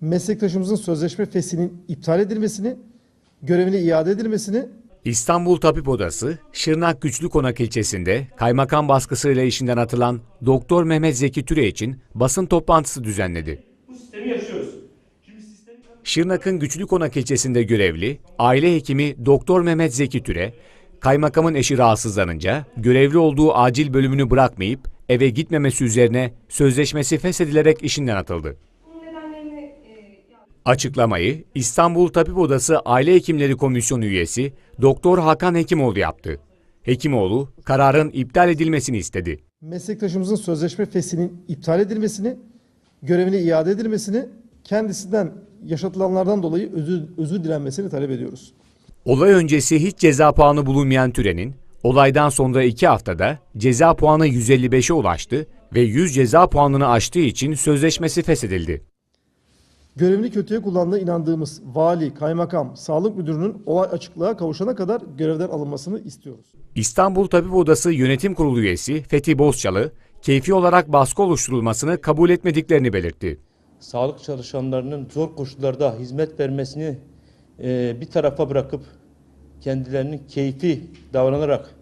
meslektaşımızın sözleşme feshinin iptal edilmesini, görevine iade edilmesini İstanbul Tabip Odası, Şırnak Güçlü Konak ilçesinde kaymakam baskısıyla işinden atılan Doktor Mehmet Zeki Türe için basın toplantısı düzenledi. Bu sistemi yaşıyoruz. Şimdi sistem Şırnak'ın Güçlü Konak ilçesinde görevli aile hekimi Doktor Mehmet Zeki Türe, kaymakamın eşi rahatsızlanınca görevli olduğu acil bölümünü bırakmayıp eve gitmemesi üzerine sözleşmesi feshedilerek işinden atıldı. Açıklamayı İstanbul Tabip Odası Aile Hekimleri Komisyonu üyesi Doktor Hakan Hekimoğlu yaptı. Hekimoğlu kararın iptal edilmesini istedi. meslektaşımızın sözleşme feshinin iptal edilmesini, görevine iade edilmesini, kendisinden yaşatılanlardan dolayı özür, özür dilenmesini talep ediyoruz. Olay öncesi hiç ceza puanı bulunmayan Türen'in olaydan sonra iki haftada ceza puanı 155'e ulaştı ve 100 ceza puanını aştığı için sözleşmesi feshedildi. Görevini kötüye kullandığına inandığımız vali, kaymakam, sağlık müdürünün olay açıklığa kavuşana kadar görevden alınmasını istiyoruz. İstanbul Tabip Odası Yönetim Kurulu üyesi Fethi Bozçalı, keyfi olarak baskı oluşturulmasını kabul etmediklerini belirtti. sağlık çalışanlarının zor koşullarda hizmet vermesini e, bir tarafa bırakıp kendilerinin keyfi davranarak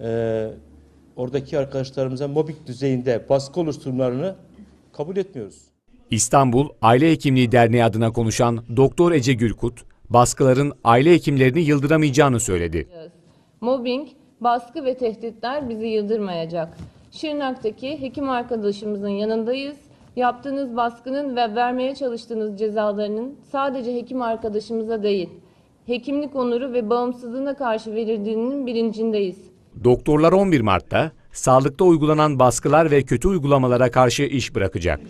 e, oradaki arkadaşlarımıza mobbing düzeyinde baskı oluşturmalarını kabul etmiyoruz. İstanbul Aile Hekimliği Derneği adına konuşan Doktor Ece Gülkut, baskıların aile hekimlerini yıldıramayacağını söyledi. Mobbing, baskı ve tehditler bizi yıldırmayacak. Şırnak'taki hekim arkadaşımızın yanındayız. Yaptığınız baskının ve vermeye çalıştığınız cezalarının sadece hekim arkadaşımıza değil, hekimlik onuru ve bağımsızlığına karşı verildiğinin bilincindeyiz. Doktorlar 11 Mart'ta sağlıkta uygulanan baskılar ve kötü uygulamalara karşı iş bırakacak.